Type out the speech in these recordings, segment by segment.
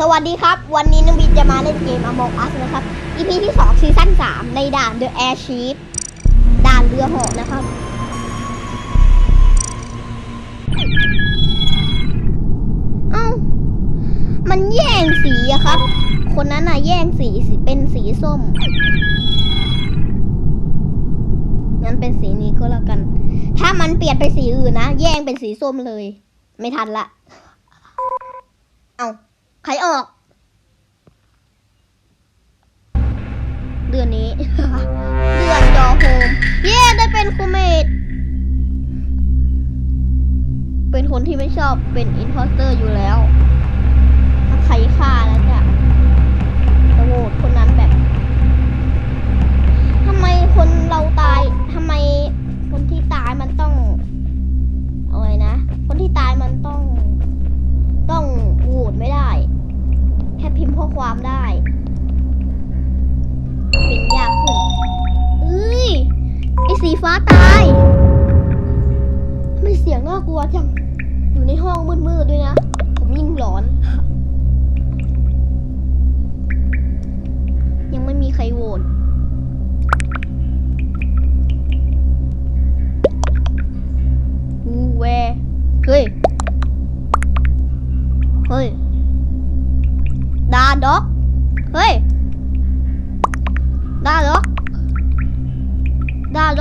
สวัสดีครับ วันนี้น้องบินจะมาเล่นเกม Among Us นะครับ EP ที่2ซีซั่น3ในด่าน The Airship ด่านเรือเหาะนะครับ เอ้า มันแย่งสีอะครับ คนนั้นน่ะแย่งสีสีเป็นสีส้ม งั้นเป็นสีนี้ก็แล้วกัน ถ้ามันเปลี่ยนไปสีอื่นนะ แย่งเป็นสีส้มเลย ไม่ทันละ เอ้า ใครออก เดือนนี้ เดือนจอโฮม เย้ได้เป็นคูเมดเป็นคนที่ไม่ชอบเป็นอินพอสเตอร์อยู่แล้ว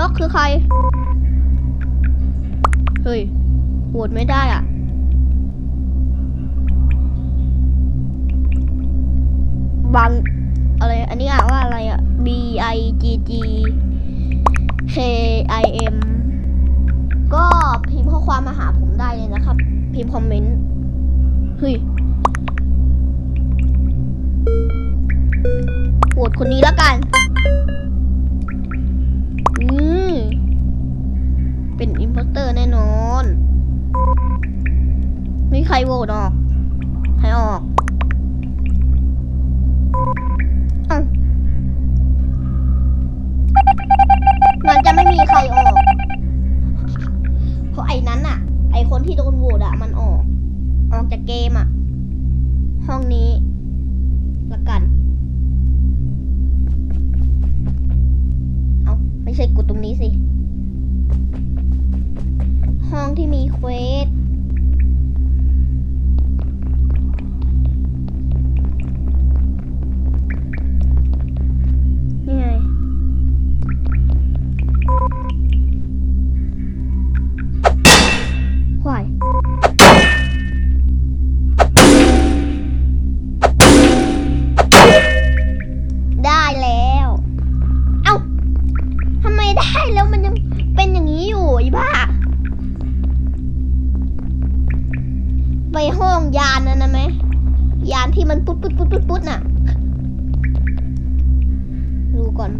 กคือใคร เฮ้ยโหวตไม่ได้อะ บัง อะไร อันนี้อ่านว่าอะไรอะ B I G G K I M ก็พิมพ์ข้อความมาหาผมได้เลยนะครับ พิมพ์คอมเมนต์ เฮ้ยโหวตคนนี้แล้วกัน รโหวตออก ให้ออกอมันจะไม่มีใครออก เพราะไอ้นั้นอะไอคนที่โดนโหวตอะมันออก ออกจากเกมอะห้องนี้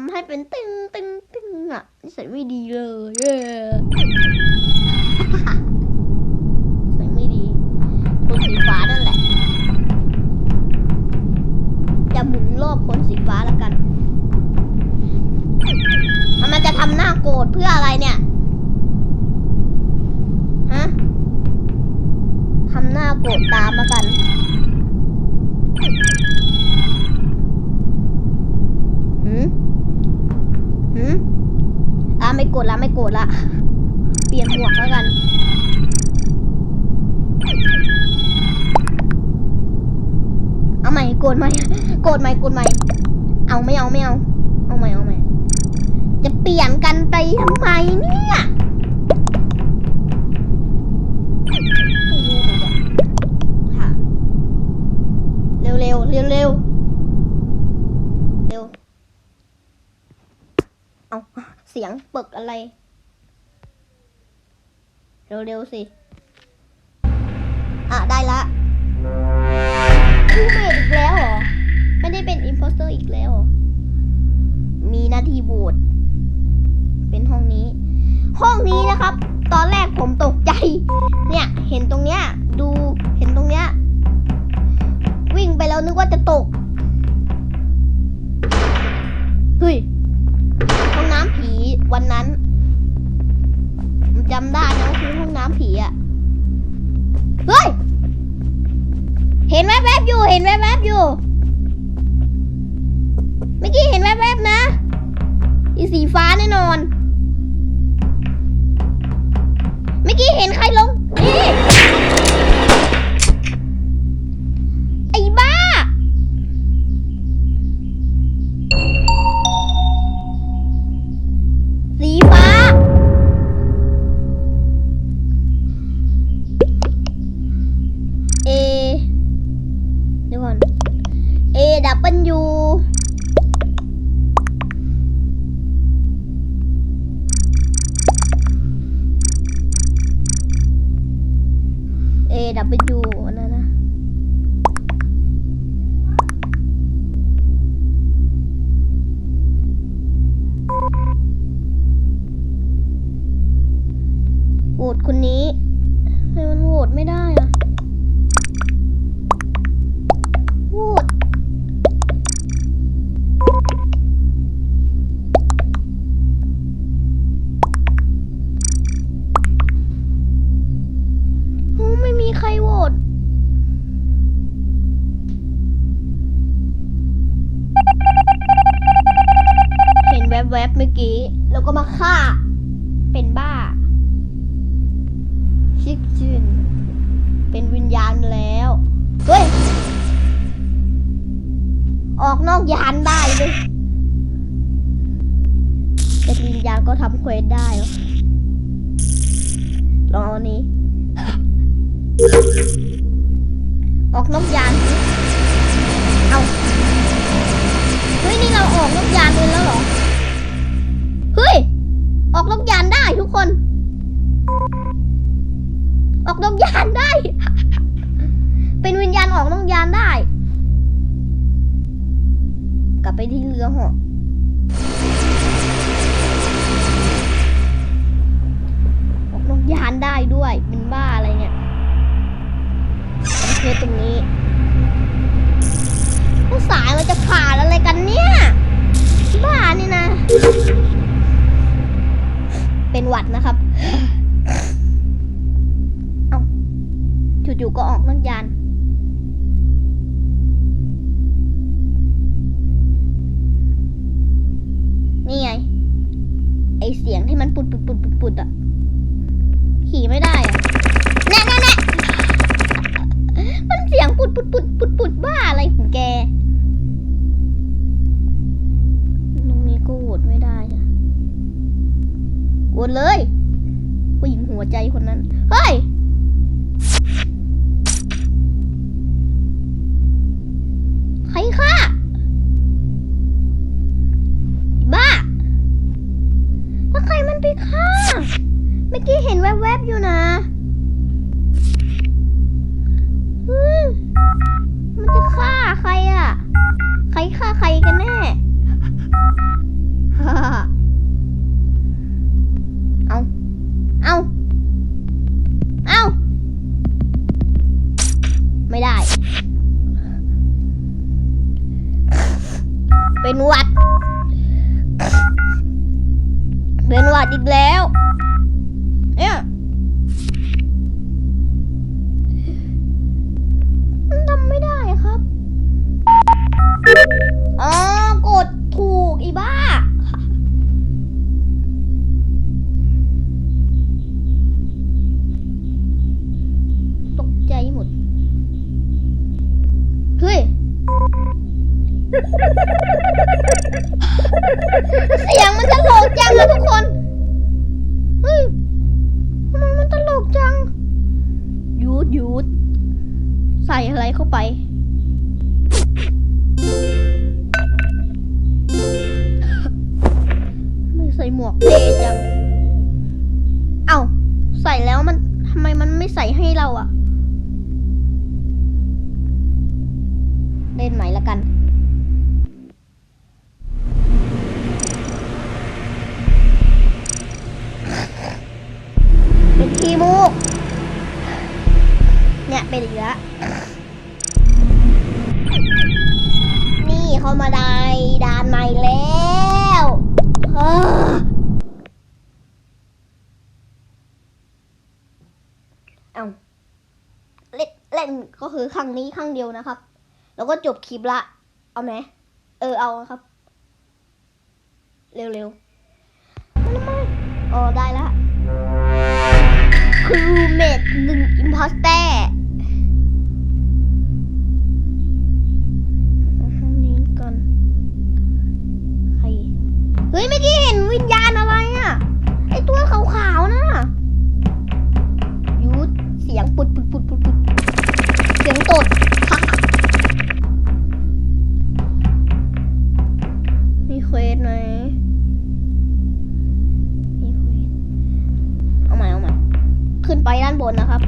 ำให้เป็นตึงตึงตึงอะนิสัยไม่ดีเลยเออนิสัยไม่ดีคนสีฟ้านั่นแหละจะหมุนรอบคนสีฟ้าแล้วกัน มันจะทำหน้าโกรธเพื่ออะไรเนี่ยฮะทำหน้าโกรธตามมากัน หืม หืม อะไม่โก รธละไม่โกรธละ เปลี่ยนหมวกแล้วกัน เอาใหม่โกรธใหม่โกรธใหม่โกรธใหม่ เอาไม่เอาไม่เอา เอาใหม่เอาใหม่ จะเปลี่ยนกันไปทำไมเนี่ยไม่รู้เหมือนกันค่ะ เร็วเร็วเร็วเร็วเร็ว เอา เปึกอะไร เร็วเร็วสิ อะ ได้ละแล้วเหรอ ไม่ได้เป็นอิ p โพสเตอร์อีกแล้ว มีหน้าที่โหวตเป็นห้องนี้ ห้องนี้นะครับ ตอนแรกผมตกใจ เนี่ย เห็นตรงเนี้ย แวบๆอยู่ เห็นแวบๆอยู่ เมื่อกี้เห็นแวบๆนะ อีสีฟ้าแน่นอน เมื่อกี้เห็นใครลง นี่ ดับเบิลยูเอดับเบิลยูอันนั้นนะโหวตคนนี้ทำไมมันโหวตไม่ได้ วบๆเมื่อกี้ แล้วก็มาฆ่า เป็นบ้า ชิคจินเป็นวิญญาณแล้ว เฮ้ย ออกนอกยานได้เลยเป็นวิญญาณก็ทำเควสได้ลองเอานี้ ออกนอกยาน เอาเฮ้ย นี่เราออกนอกยานเลยแล้ว ออกนอกยานได้ทุกคน ออกนอกยานได้ เป็นวิญญาณออกนอกยานได้ กลับไปที่เรือเหอะออกนอกยานได้ด้วยเป็นบ้าอะไรเนี่ยโอเคตรงนี้สายมันจะผ่านอะไรกันเนี่ย บ้านี่นะ เป็นหวัดนะครับ เอาจู่ๆก็ออกนอกยาน นี่ไง ไอเสียงที่มันปุดปุดปุดปุดปุดอะขี่ไม่ได้อะแน่แน่แน่มันเสียงปุดปุดปุดปุดปุดบ้าอะไรของแก วนเลย ผู้หญิงหัวใจคนนั้น เฮ้ย ใครฆ่า เป็นหวัด เป็นหวัดอีกแล้ว หมวกเท่จัง เอ้า ใส่แล้วมันทำไมมันไม่ใส่ให้เราอะเล่นใหม่ละกัน เป็นขี้มูก เนี่ยเป็นอีกแล้วนี่เขามาได้านใหม่แล้วเออเอาเล่นเล่น ก็คือครั้งนี้ครั้งเดียวนะครับ แล้วก็จบคลิปละ เอาไหมเออเอาครับ เร็วๆอ๋อได้ละครูเมดหนึ่งอิมพอสเตอร์ ไปด้านบนนะครับ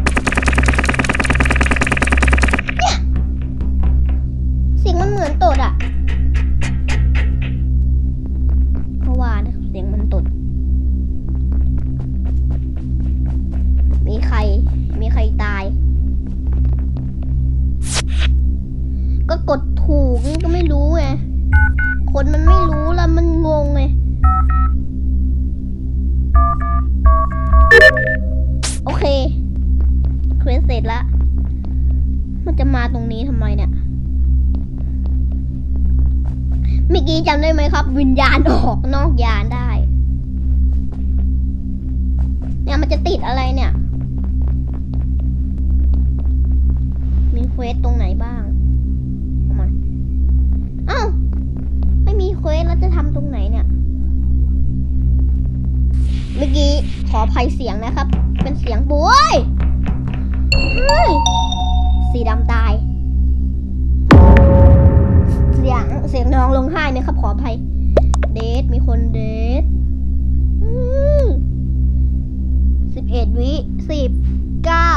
ี้จำได้ไหมครับ วิญญาณออกนอกยานได้ เนี่ยมันจะติดอะไรเนี่ย มีเควสตรงไหนบ้างเอามาเอ้า ไม่มีเควสแล้วจะทำตรงไหนเนี่ย เมื่อกี้ขออภัยเสียงนะครับ เป็นเสียงบุ้ยเฮ้ยสีดำตาย เสียงเสียงน้องลงไห้นะครับขออภัย เดทมีคนเดทสิบเอ็ดวิสิบเก้า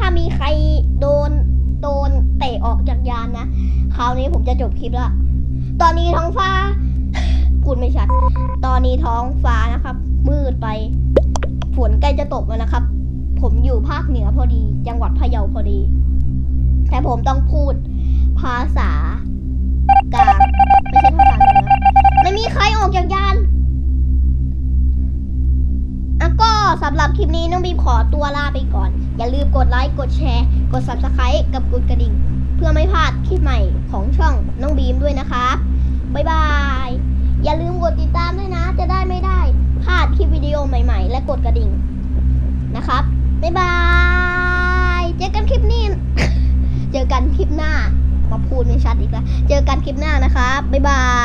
ถ้ามีใครโดนโดนเตะออกจากยานนะ คราวนี้ผมจะจบคลิปละ ตอนนี้ท้องฟ้า พูดไม่ชัด ตอนนี้ท้องฟ้านะครับ มืดไป ฝนใกล้จะตกแล้วนะครับ ผมอยู่ภาคเหนือพอดี จังหวัดพะเยาพอดี แต่ผมต้องพูดภาษากลางไม่ใช่ภาษาเหนือไม่มีใครออกจากยาน สำหรับคลิปนี้น้องบีมขอตัวลาไปก่อน อย่าลืมกดไลค์กดแชร์ กด subscribe กับกดกระดิ่ง เพื่อไม่พลาดคลิปใหม่ของช่องน้องบีมด้วยนะคะบ๊ายบาย อย่าลืมกดติดตามด้วยนะ จะได้ไม่ได้พลาดคลิปวิดีโอใหม่ ๆ และกดกระดิ่งนะครับบ๊ายบาย เจอกันคลิปนี้ เจอกันคลิปหน้า มาพูดไม่ชัดอีกแล้ว เจอกันคลิปหน้านะครับบ๊ายบาย